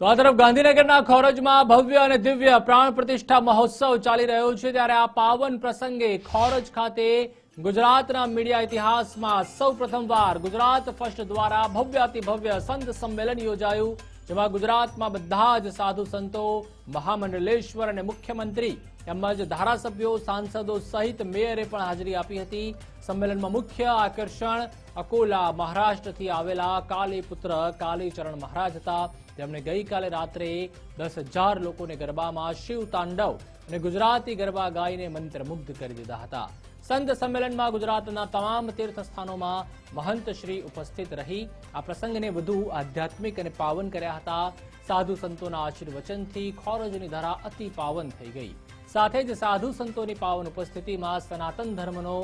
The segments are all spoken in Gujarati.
તો આ તરફ ગાંધીનગરના ખોરજમાં ભવ્ય અને દિવ્ય પ્રાણ પ્રતિષ્ઠા મહોત્સવ ચાલી રહ્યો છે ત્યારે આ પાવન પ્રસંગે ખોરજ ખાતે ગુજરાતના મીડિયા ઇતિહાસમાં સૌ પ્રથમવાર ગુજરાત ફર્સ્ટ દ્વારા ભવ્ય અતિ ભવ્ય સંત સંમેલન યોજાયું, જેમાં ગુજરાતમાં બધા જ સાધુ સંતો, મહામંડલેશ્વર અને મુખ્યમંત્રી તેમજ ધારાસભ્યો, સાંસદો સહિત મેયરે પણ હાજરી આપી હતી. સંમેલનમાં મુખ્ય આકર્ષણ અકોલા મહારાષ્ટ્રથી આવેલા કાલીપુત્ર કાલીચરણ મહારાજ હતા. તેમણે ગઈકાલે રાત્રે દસ લોકોને ગરબામાં શિવ તાંડવ અને ગુજરાતી ગરબા ગાઈને મંત્રમુગ્ધ કરી દીધા હતા. સંત સંમેલનમાં ગુજરાતના તમામ તીર્થસ્થાનોમાં મહંત શ્રી ઉપસ્થિત રહી. આ પ્રસંગને વધુ આધ્યાત્મિક અને પાવન કર્યા હતા. સાધુ સંતોના આશીર્વચનથી ખોરજની ધરા અતિ પાવન થઈ ગઈ. સાથે જ સાધુ સંતોની પાવન ઉપસ્થિતિમાં સનાતન ધર્મનો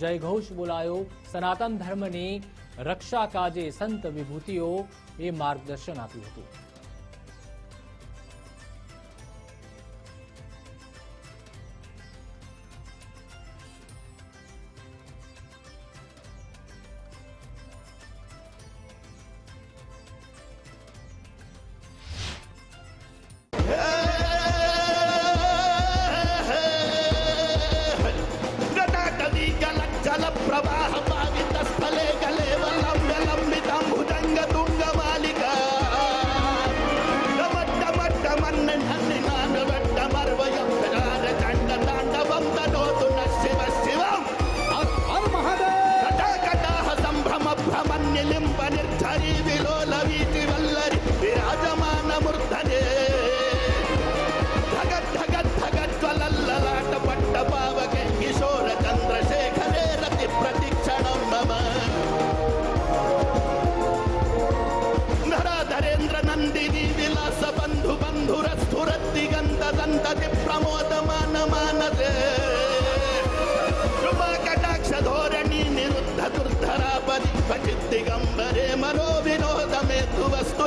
જયઘોષ બોલાયો. સનાતન ધર્મની રક્ષા કાજે સંત વિભૂતિઓ એ માર્ગદર્શન આપ્યું હતું. దిగంబరే మనో వినోదమే వస్తు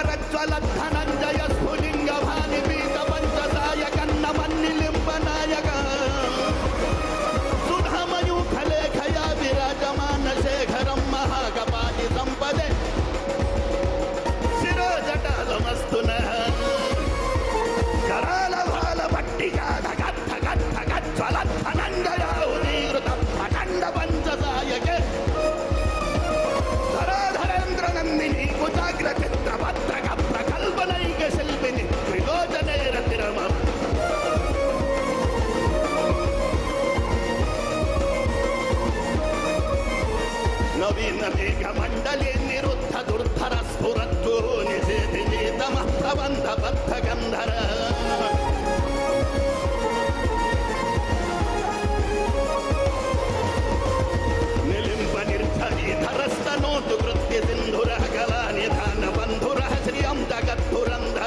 चत्वर నవీన వేగ మండలి నిరుద్ధ దుర్ధర స్ఫురద్గురు నిజేతి జీతమస్తవంత బద్ధ గంధర. నిలింప నిర్ధరి ధరస్త నోతు కృత్య సింధుర కళా నిధాన బంధుర శ్రియం జగద్దురంధ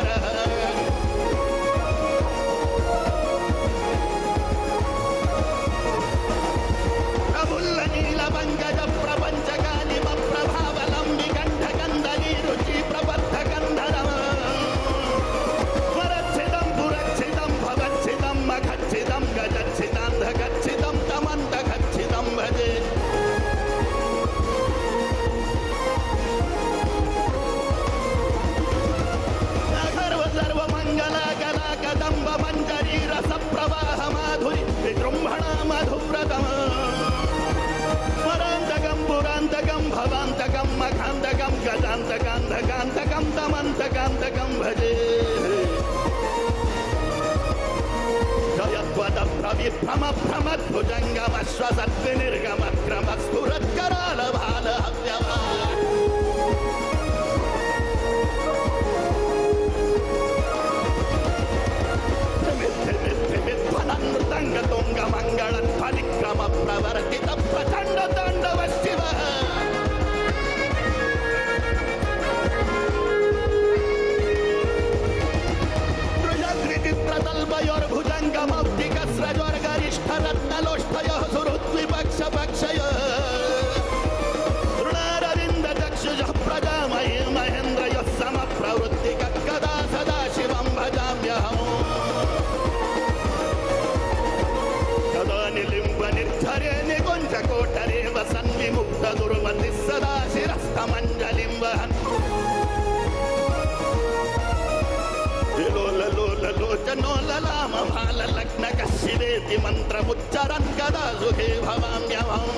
లోచనోలలామమాలగ్నకశిరేతి మంత్రముచ్చరన్ కదా సుఖే భవామ్యవం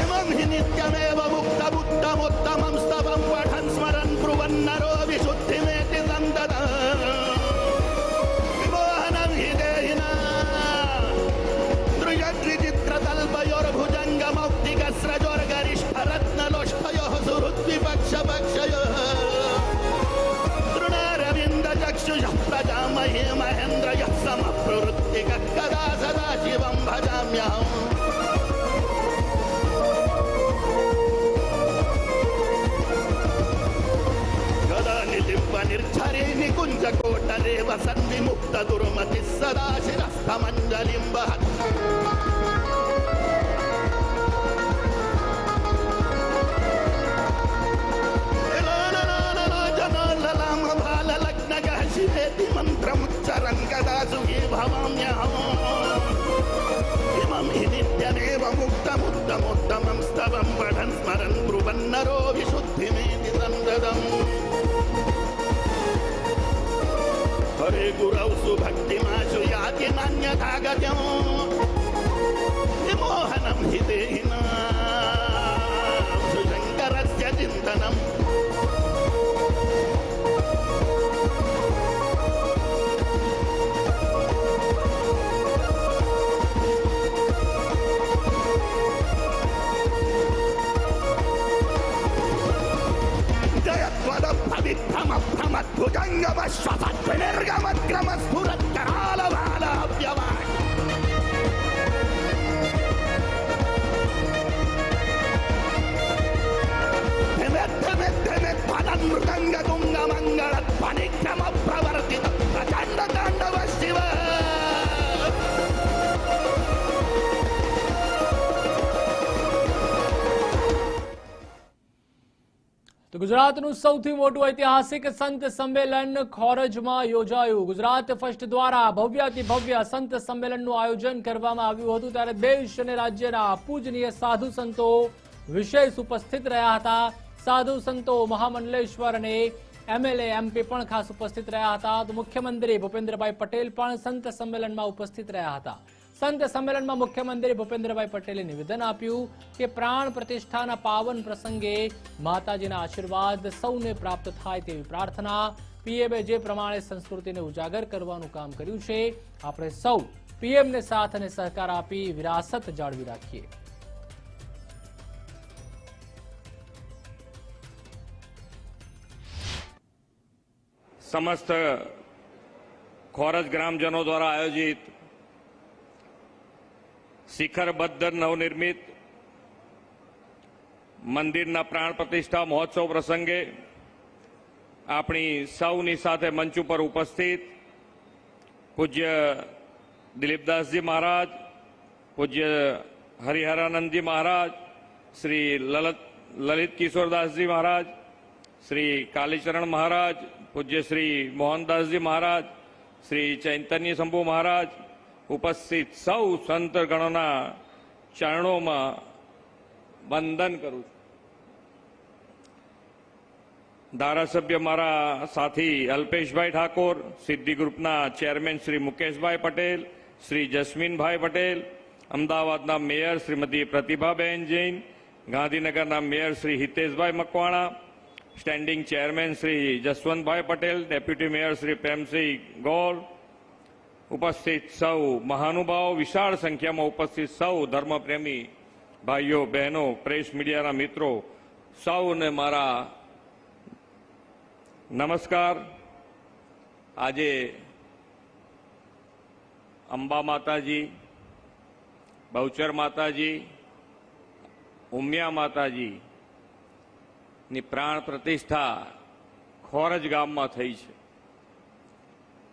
ఇమం హి నిత్యమేవ ముక్త బుద్ధముత్తమం స్తవం పఠన్ స్మరన్ బ్రువన్నరో విశుద్ధిమే प्रजामहे महेन्द्रयः समप्रवृत्तिकः कदा सदा शिवं भजाम्यहम् गदा निलिम्ब निर्झरे निकुञ्ज कोटरे वसन् विमुक्त दुर्मतिः सदा शिरस्थमञ्जलिं రంగదా సుఖీ భవామ్యహమం హి నిత్యమేవ ముక్తముత్తముత్తమం స్తవం పఠన్ స్మరన్ బ్రువన్నరో విశుద్ధిమేతి సందదం హరే గురౌ సుభక్తిమాశు యాతి నాణ్యథాగత్యం విమోహనం హితే Nova shot. ગુજરાતનું સૌથી મોટું ઐતિહાસિક સંત સંમેલન ખોરજમાં યોજાયું. ગુજરાત ફર્સ્ટ દ્વારા ભવ્યાતિ ભવ્ય સંત સંમેલનનું આયોજન કરવામાં આવ્યું હતું. ત્યારે દેશ અને રાજ્યના પૂજનીય સાધુ સંતો વિશેષ ઉપસ્થિત રહ્યા હતા. સાધુ સંતો મહામંડલેશ્વર અને એમએલએ, એમપી પણ ખાસ ઉપસ્થિત રહ્યા હતા. તો મુખ્યમંત્રી ભૂપેન્દ્રભાઈ પટેલ પણ સંત સંમેલનમાં ઉપસ્થિત રહ્યા હતા. સંત સંમેલનમાં મુખ્યમંત્રી ભૂપેન્દ્રભાઈ પટેલે નિવેદન આપ્યું કે પ્રાણ પ્રતિષ્ઠાના પાવન પ્રસંગે માતાજીના આશીર્વાદ સૌને પ્રાપ્ત થાય તેવી પ્રાર્થના. પીએમએ જે પ્રમાણે સંસ્કૃતિને ઉજાગર કરવાનું કામ કર્યું છે, આપણે સૌ પીએમને સાથ અને સહકાર આપી વિરાસત જાળવી રાખીએ. સમસ્ત ખોરજ ગ્રામજનો દ્વારા આયોજિત શિખરબદ્ધ નવનિર્મિત મંદિરના પ્રાણ પ્રતિષ્ઠા મહોત્સવ પ્રસંગે આપણી સૌની સાથે મંચ ઉપર ઉપસ્થિત પૂજ્ય દિલીપદાસજી મહારાજ, પૂજ્ય હરિહરાનંદજી મહારાજ, શ્રી લલત, લલિત કિશોરદાસજી મહારાજ, શ્રી કાલીચરણ મહારાજ, પૂજ્ય શ્રી મોહનદાસજી મહારાજ, શ્રી ચૈતન્ય શંભુ મહારાજ ઉપસ્થિત સૌ સંતગણોના ચરણોમાં વંદન કરું છું. ધારાસભ્ય મારા સાથી અલ્પેશભાઈ ઠાકોર, સિદ્ધિ ગ્રુપના ચેરમેન શ્રી મુકેશભાઈ પટેલ, શ્રી જસ્મીનભાઈ પટેલ, અમદાવાદના મેયર શ્રીમતી પ્રતિભાબેન જૈન, ગાંધીનગરના mayor Shri Hiteshbhai Makwana, standing chairman Shri Jaswantbhai Patel, deputy mayor Shri Premsingh Gor ઉપસ્થિત સૌ મહાનુભાવો, વિશાળ સંખ્યામાં ઉપસ્થિત સૌ ધર્મપ્રેમી ભાઈઓ, બહેનો, પ્રેસ મીડિયાના મિત્રો, સૌને મારા નમસ્કાર. આજે અંબા માતાજી, બહુચર માતાજી, ઉમિયા માતાજીની પ્રાણ પ્રતિષ્ઠા ખોરજ ગામમાં થઈ છે.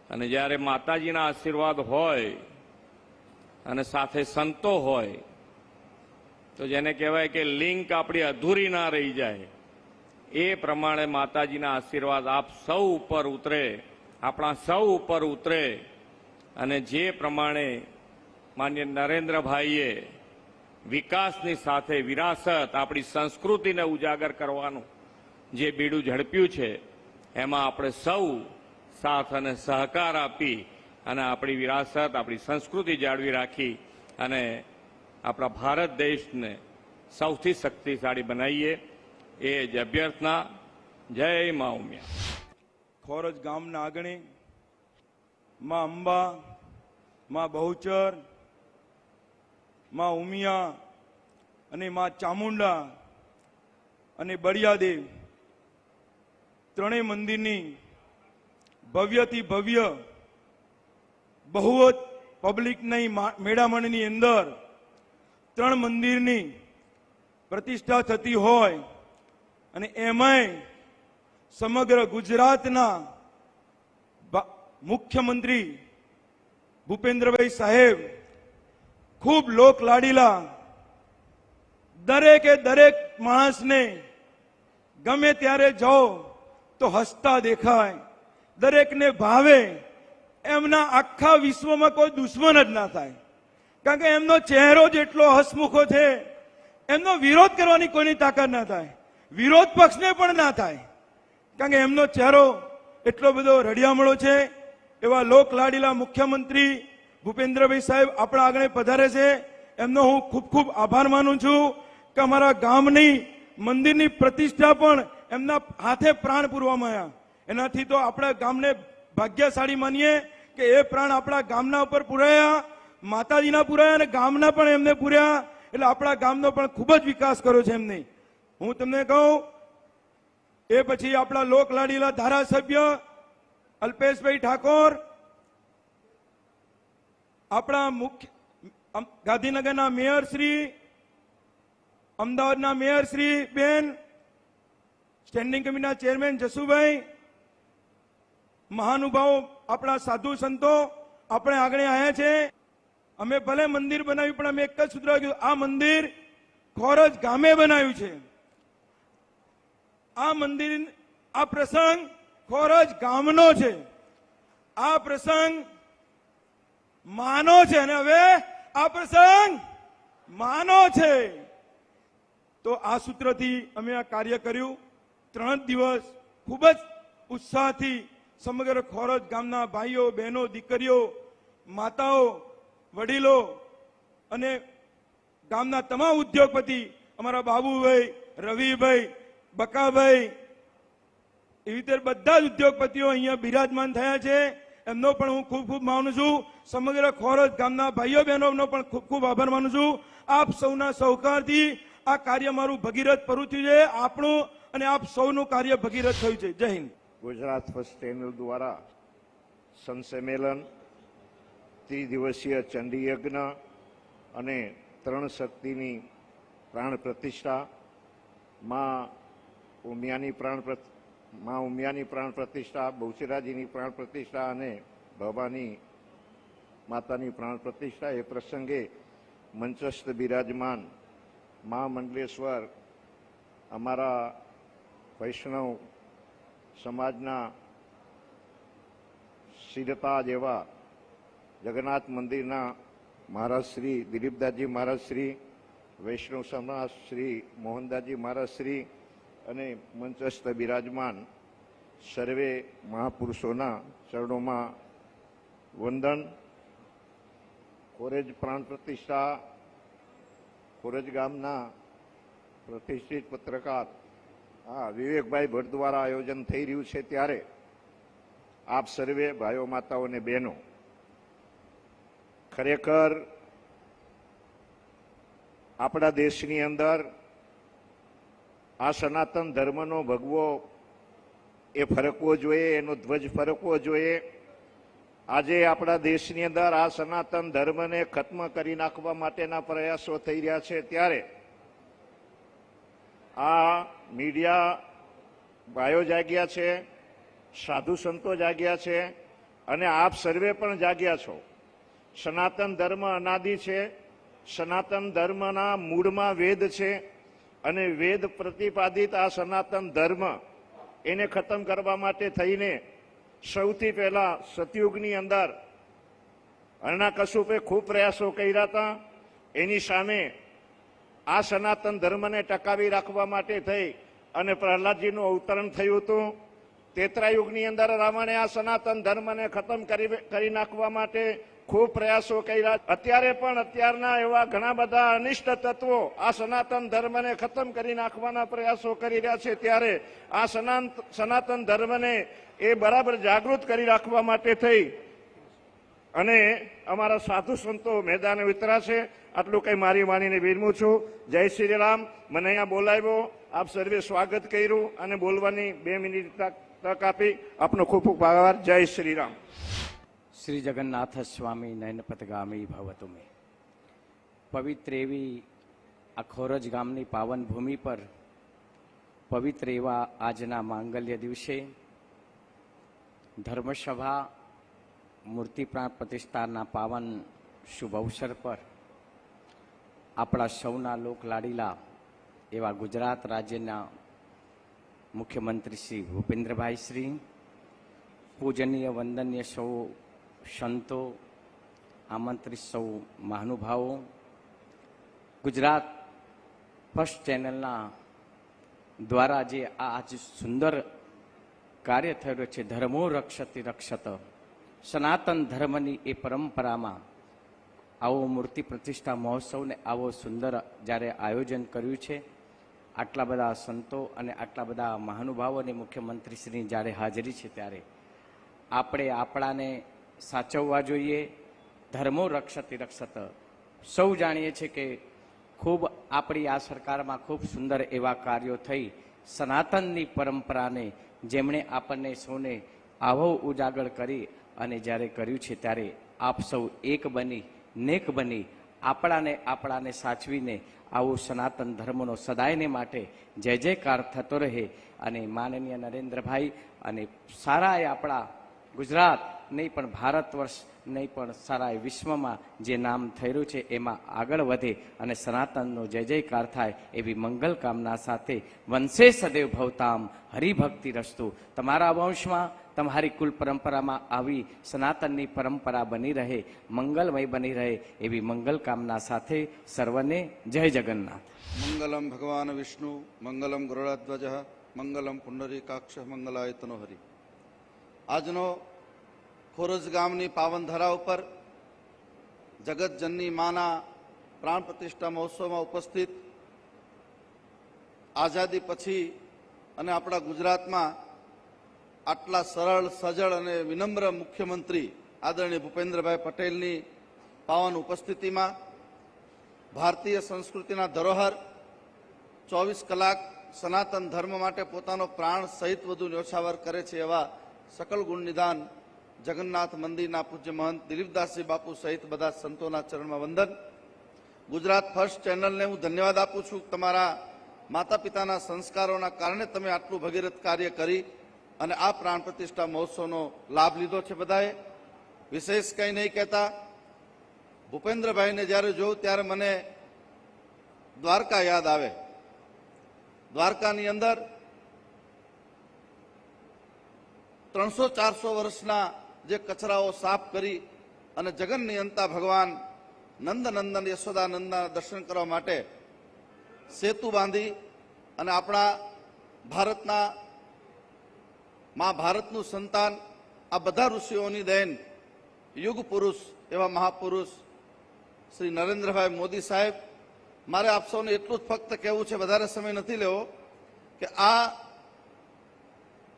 અને જ્યારે માતાજીના આશીર્વાદ હોય અને સાથે સંતો હોય, તો જેને કહેવાય કે લિંક આપણી અધૂરી ના રહી જાય. એ પ્રમાણે માતાજીના આશીર્વાદ આપ સૌ ઉપર ઉતરે, આપણા સૌ ઉપર ઉતરે. અને જે પ્રમાણે માન્ય નરેન્દ્રભાઈએ વિકાસની સાથે વિરાસત આપણી સંસ્કૃતિને ઉજાગર કરવાનું જે બીડું ઝડપ્યું છે, એમાં આપણે સૌ સાથ અને સહકાર આપી અને આપણી વિરાસત, આપણી સંસ્કૃતિ જાળવી રાખી અને આપણા ભારત દેશને સૌથી શક્તિશાળી બનાવીએ એ જ અભ્યર્થના. જય મા ઉમિયા. ખોરજ ગામના આગણી માં અંબા, માં બહુચર, માં ઉમિયા અને માં ચામુંડા અને બળિયાદેવ, ત્રણેય મંદિરની ભવ્યથી ભવ્ય બહુ જ પબ્લિકની મેળામણની અંદર ત્રણ મંદિરની પ્રતિષ્ઠા થતી હોય અને એમાંય સમગ્ર ગુજરાતના મુખ્યમંત્રી ભૂપેન્દ્રભાઈ સાહેબ ખૂબ લોક લાડીલા દરેકે દરેક માણસને ગમે ત્યારે જાઓ તો હસતા દેખાય. દરેકને ભાવે, એમના આખા વિશ્વમાં કોઈ દુશ્મન જ ના થાય. કારણ કે એમનો ચહેરો જેટલો હસમુખો છે, એમનો વિરોધ કરવાની કોઈની તાકાત ના થાય. વિરોધ પક્ષને પણ ના થાય. કારણ કે એમનો ચહેરો એટલો બધો રડિયામણો છે, એવા લોક લાડીલા મુખ્યમંત્રી ભૂપેન્દ્રભાઈ સાહેબ આપણા આગળ પધારે છે, એમનો હું ખૂબ ખૂબ આભાર માનું છું કે અમારા ગામની મંદિરની પ્રતિષ્ઠા પણ એમના હાથે પ્રાણ પૂરવામાં આવ્યા. એનાથી તો આપણા ગામને ભાગ્યશાળી માનીએ કે એ પ્રાણ આપણા ગામના ઉપર પુરાયા, માતાજીના પુરાયા અને ગામના પણ એમને પૂર્યા. એટલે આપણા ગામનો પણ ખૂબ જ વિકાસ કર્યો છે એમને. હું તમને કહું, એ પછી આપણા લોકલાડીલા ધારાસભ્ય અલ્પેશભાઈ ઠાકોર, આપણા મુખ્ય ગાંધીનગરના મેયર શ્રી, અમદાવાદના મેયર શ્રી બેન સ્ટેન્ડિંગ કમિટીના ચેરમેન જસુભાઈ મહાનુભાવો, આપણા સાધુ સંતો આપણે આગળ આવ્યા છે. અમે ભલે મંદિર બનાવ્યું, પણ અમે એક જ સૂત્ર કીધું, આ મંદિર ખોરજ ગામે બનાવ્યું છે. આ મંદિર, આ પ્રસંગ ખોરજ ગામનો છે. આ પ્રસંગ માનો છે અને હવે આ પ્રસંગ માનો છે. તો આ સૂત્રથી અમે આ કાર્ય કર્યું. ત્રણ દિવસ ખૂબ જ ઉત્સાહથી સમગ્ર ખોરજ ગામના ભાઈઓ, બહેનો, દીકરીઓ, માતાઓ, વડીલો અને ગામના તમામ ઉદ્યોગપતિ, અમારા બાબુભાઈ, રવિભાઈ, બકાભાઈ, એવી રીતે બધા જ ઉદ્યોગપતિઓ અહીંયા બિરાજમાન થયા છે. એમનો પણ હું ખૂબ ખૂબ માનું છું. સમગ્ર ખોરજ ગામના ભાઈઓ, બહેનોનો પણ ખૂબ ખૂબ આભાર માનું છું. આપ સૌના સહકારથી આ કાર્ય મારું ભગીરથ પૂરું થયું છે. આપણું અને આપ સૌનું કાર્ય ભગીરથ થયું છે. જય હિન્દ. ગુજરાત ફર્સ્ટ ચેનલ દ્વારા સંસંમેલન, ત્રિદિવસીય ચંડીયજ્ઞ અને ત્રણ શક્તિની પ્રાણ પ્રતિષ્ઠા, માં ઉમિયાની પ્રાણમાં ઉમિયાની પ્રાણ પ્રતિષ્ઠા, બહુચરાજીની પ્રાણ પ્રતિષ્ઠા અને ભવાની માતાની પ્રાણ પ્રતિષ્ઠા. એ પ્રસંગે મંચસ્થ બિરાજમાન મા મંડલેશ્વર, અમારા વૈષ્ણવ સમાજના સિદ્ધતા જેવા જગન્નાથ મંદિરના મહારાજ શ્રી દિલીપદાસજી મહારાજ શ્રી, વૈષ્ણવ સમાજ શ્રી મોહનદાસજી મહારાજ શ્રી અને મંચસ્થ બિરાજમાન સર્વે મહાપુરુષોના ચરણોમાં વંદન. કોરેજ પ્રાણ પ્રતિષ્ઠા કોરેજ ગામના પ્રતિષ્ઠિત પત્રકાર હા, વિવેકભાઈ ભટ્ટ દ્વારા આયોજન થઈ રહ્યું છે ત્યારે. આપ સર્વે ભાઈઓ માતાઓ અને બહેનો, ખરેખર આપણા દેશની અંદર આ સનાતન ધર્મનો ભગવો એ ફરકવો જોઈએ, એનો ધ્વજ ફરકવો જોઈએ. આજે આપણા દેશની અંદર આ સનાતન ધર્મને ખત્મ કરી નાખવા માટેના પ્રયાસો થઈ રહ્યા છે ત્યારે આ મીડિયા ભાઈઓ જાગ્યા છે, સાધુ સંતો જાગ્યા છે અને આપ સર્વે પણ જાગ્યા છો. સનાતન ધર્મ અનાદિ છે, સનાતન ધર્મના મૂળમાં વેદ છે અને વેદ પ્રતિપાદિત આ સનાતન ધર્મ એને ખતમ કરવા માટે થઈને સૌથી પહેલા સતયુગની અંદર અરણાકશુપે ખૂબ પ્રયાસો કર્યા હતા. એની સામે આ સનાતન ધર્મને ટકાવી રાખવા માટે થઈ અને પ્રહલાદજીનું અવતરણ થયું હતું. તેત્રાયુગની અંદર રાવણે આ સનાતન ધર્મને ખતમ કરી નાખવા માટે ખૂબ પ્રયાસો કર્યા. અત્યારે પણ અત્યારના એવા ઘણા બધા અનિષ્ટ તત્વો આ સનાતન ધર્મને ખતમ કરી નાખવાના પ્રયાસો કરી રહ્યા છે. ત્યારે આ સનાત, સનાતન ધર્મને એ બરાબર જાગૃત કરી રાખવા માટે થઈ. અને અમારા સાધુ સંતો મેદાને ઉતરાશે આટલું કંઈ મારી વાણીને વિરમું છું. જય શ્રી રામ મને અહીંયા બોલાવ્યો. આપ સર્વે સ્વાગત કર્યું અને બોલવાની બે મિનિટ તક આપી. આપનો ખૂબ ખૂબ આભાર. જય શ્રી રામ શ્રી જગન્નાથ સ્વામી નયનપથગામી ભવતુ મે. પવિત્ર એવી આ ખોરજ ગામની પાવન ભૂમિ પર પવિત્ર એવા આજના માંગલ્ય દિવસે ધર્મસભા મૂર્તિ પ્રાણ પ્રતિષ્ઠાના પાવન શુભ અવસર પર આપણા સૌના લોક લાડીલા એવા ગુજરાત રાજ્યના મુખ્યમંત્રી શ્રી ભૂપેન્દ્રભાઈ શ્રી, પૂજનીય, વંદનીય સૌ સંતો, આમંત્રિત સૌ મહાનુભાવો, ગુજરાત ફર્સ્ટ ચેનલના દ્વારા જે આ આજ સુંદર કાર્ય થયેલું છે, ધર્મો રક્ષતિ રક્ષત સનાતન ધર્મની એ પરંપરામાં આવો મૂર્તિ પ્રતિષ્ઠા મહોત્સવને આવો સુંદર જ્યારે આયોજન કર્યું છે, આટલા બધા સંતો અને આટલા બધા મહાનુભાવોની મુખ્યમંત્રીશ્રીની જ્યારે હાજરી છે ત્યારે આપણે આપણાને સાચવવા જોઈએ, ધર્મો રક્ષતી રક્ષત. સૌ જાણીએ છીએ કે ખૂબ આપણી આ સરકારમાં ખૂબ સુંદર એવા કાર્યો થઈ સનાતનની પરંપરાને જેમણે આપણને સૌને આવો ઉજાગર કરી અને જ્યારે કર્યું છે ત્યારે આપ સૌ એક બની, નેક બની, આપણાને આપણાને સાચવીને આવો સનાતન ધર્મનો સદાયને માટે જય જયકાર થતો રહે અને માનનીય નરેન્દ્રભાઈ અને સારા એ આપણા ગુજરાત, નહીં પણ ભારત વર્ષ, નહીં પણ સારા એ વિશ્વમાં જે નામ થયેલું છે એમાં આગળ વધે અને સનાતનનો જય જયકાર થાય એવી મંગલ કામના સાથે વંશે સદૈવ ભવતામ હરિભક્તિ રસ્તુ. તમારા વંશમાં તમારી કુલ પરંપરામાં આવી સનાતનની પરંપરા બની રહે, મંગલમય બની રહે એવી મંગલ કામના સાથે સર્વને જય જગન્નાથ. મંગલમ ભગવાન વિષ્ણુ, મંગલમ ગરુડાધ્વજ, મંગલમ પુનરીકાક્ષ, મંગલાયતનો હરિ. આજનો ખોરજ ગામની પાવન ધરા ઉપર જગતજનની માના પ્રાણ પ્રતિષ્ઠા મહોત્સવમાં ઉપસ્થિત આઝાદી પછી અને આપણા ગુજરાતમાં આટલા સરળ, સજળ અને વિનમ્ર મુખ્યમંત્રી આદરણીય ભૂપેન્દ્રભાઈ પટેલની પાવન ઉપસ્થિતિમાં ભારતીય સંસ્કૃતિના ધરોહર, ચોવીસ કલાક સનાતન ધર્મ માટે પોતાનો પ્રાણ સહિત વધુ ન્યોછાવર કરે છે એવા સકલ ગુણ નિદાન જગન્નાથ મંદિરના પૂજ્ય મહંત દિલીપદાસજી બાપુ સહિત બધા સંતોના ચરણમાં વંદન. ગુજરાત ફર્સ્ટ ચેનલને હું ધન્યવાદ આપું છું. તમારા માતા પિતાના સંસ્કારોના કારણે તમે આટલું ભગીરથ કાર્ય કરી અને આ પ્રાણ પ્રતિષ્ઠા મહોત્સવનો લાભ લીધો છે બધાએ. વિશેષ કંઈ નહીં કહેતા. ભૂપેન્દ્રભાઈને જ્યારે જોઉં ત્યારે મને દ્વારકા યાદ આવે. દ્વારકાની અંદર ત્રણસો ચારસો વર્ષના જે કચરાઓ સાફ કરી અને જગન નિયંતા ભગવાન નંદનંદન યશોદાનંદના દર્શન કરવા માટે સેતુ બાંધી અને આપણા ભારતના મા ભારતનું સંતાન, આ બધા ઋષિઓની દેન, યુગ પુરુષ એવા મહાપુરુષ શ્રી નરેન્દ્રભાઈ મોદી સાહેબ, મારે આપ સૌને એટલું જ ફક્ત કહેવું છે, વધારે સમય નથી લેવો, કે આ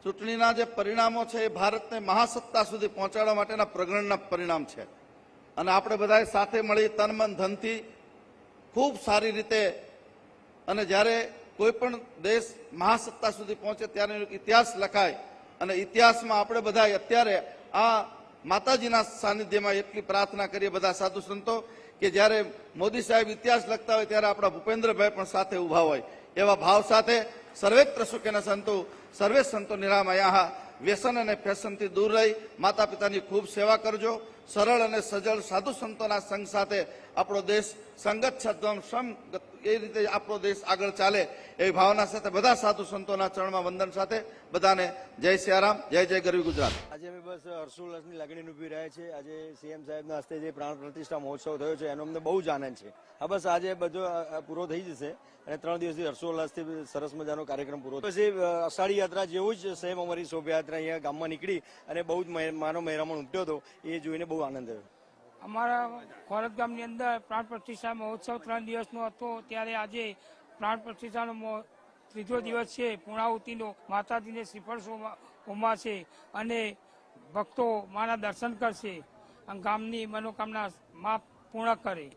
ચૂંટણીના જે પરિણામો છે એ ભારતને મહાસત્તા સુધી પહોંચાડવા માટેના પ્રગણના પરિણામ છે. અને આપણે બધાએ સાથે મળી તન મન ધનથી ખૂબ સારી રીતે અને જ્યારે કોઈ પણ દેશ મહાસત્તા સુધી પહોંચે ત્યારે ઇતિહાસ લખાય અને ઇતિહાસમાં આપણે બધા અત્યારે આ માતાજીના સાનિધ્યમાં એટલી પ્રાર્થના કરીએ બધા સાધુ સંતો, કે જ્યારે મોદી સાહેબ ઇતિહાસ લખતા હોય ત્યારે આપણા ભૂપેન્દ્રભાઈ પણ સાથે ઊભા હોય. એવા ભાવ સાથે સર્વેત્ર સુખેના સંતો, સર્વે સંતો નિરામયા વ્યસન અને ફેશનથી દૂર રહી. માતા પિતાની ખૂબ સેવા કરજો. સરળ અને સજળ સાધુ સંતોના સંઘ સાથે આપણો દેશ સંગત સદમ સમ એ રીતે આપણો દેશ આગળ ચાલે એવી ભાવના સાથે બધા સાધુ સંતોના ચરણમાં વંદન સાથે બધાને જય સિયારામ, જય જય ગરવી ગુજરાત. આજે અમે બસ હર્ષોલ્લાસની લાગણી ઊભી રહ્યા છે આજે સીએમ સાહેબના હસ્તે જે પ્રાણ પ્રતિષ્ઠા મહોત્સવ થયો છે, એનો અમને બહુ જ આનંદ છે. હા, બસ આજે બધો પૂરો થઈ જશે અને ત્રણ દિવસથી હર્ષોલ્લાસથી સરસ મજાનો કાર્યક્રમ પૂરો પછી અષાઢી યાત્રા જેવું જ સેમ અમારી શોભાયાત્રા અહીંયા ગામમાં નીકળી અને બહુ જ માનો મહેરામણ ઉમટ્યો હતો, એ જોઈને બહુ આનંદ થયો. અમારા ખોરદ ગામની અંદર પ્રાણ પ્રતિષ્ઠા મહોત્સવ ત્રણ દિવસનો હતો. ત્યારે આજે પ્રાણ પ્રતિષ્ઠાનો ત્રીજો દિવસ છે. પૂર્ણાહુતિનો માતાજીને શ્રીફળ સોમા- હોમાશે અને ભક્તો માના દર્શન કરશે ગામની મનોકામના મા પૂર્ણ કરે.